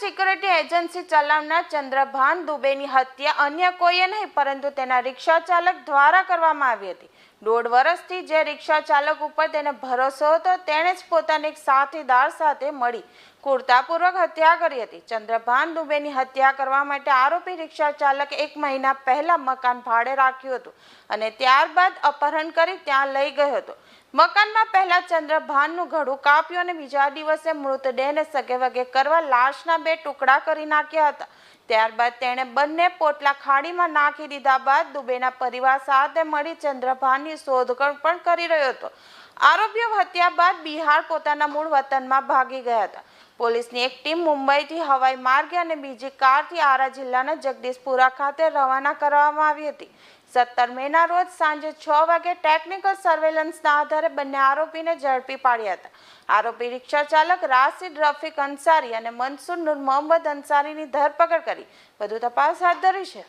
Security agency ચલાવનાર ચંદ્રભાન દુબેની હત્યા અન્ય કોઈએ નહીં, પરંતુ તેના રિક્ષા ચાલક દ્વારા કરવામાં આવી હતી. દોઢ વર્ષથી જે રિક્ષા ચાલક ઉપર તેને ભરોસો હતો, તેણે જ પોતાના એક સાથીદાર સાથે મળી કુર્તાપૂર્વક હત્યા કરી હતી. ચંદ્રભાન દુબેની હત્યા કરવા માટે આરોપી રિક્ષા ચાલક એક મહિના પહેલા મકાન ભાડે રાખ્યું હતું અને ત્યારબાદ અપહરણ કરી ત્યાં લઈ ગયો હતો. મકાનમાં પહેલા ચંદ્રભાનનું ઘડું કાપ્યું અને બીજા દિવસે મૃતદેહને સગે વગે કરવા લાશના બે ટુકડા કરી નાખ્યા હતા. ત્યારબાદ તેણે બંને પોટલા ખાડીમાં નાખી દીધા બાદ દુબેના પરિવાર સાથે મળી ચંદ્રભાનની શોધખોળ પણ કરી રહ્યો હતો. આરોપીઓ હત્યા બાદ બિહાર પોતાના મૂળ વતનમાં ભાગી ગયા હતા. પોલીસની એક ટીમ મુંબઈથી હવાઈ માર્ગે અને બીજી કારથી આરા જિલ્લાના જગદીશપુરા ખાતે રવાના કરવામાં આવી હતી. સત્તર મેના રોજ સાંજે છ વાગે ટેકનિકલ સર્વેલન્સના આધારે બંને આરોપીને ઝડપી પાડ્યા હતા. આરોપી રિક્ષા ચાલક રાશિદ રફીક અંસારી અને મનસુર નૂર મોહમ્મદ અંસારીની ધરપકડ કરી. વધુ તપાસ હાથ ધરી છે.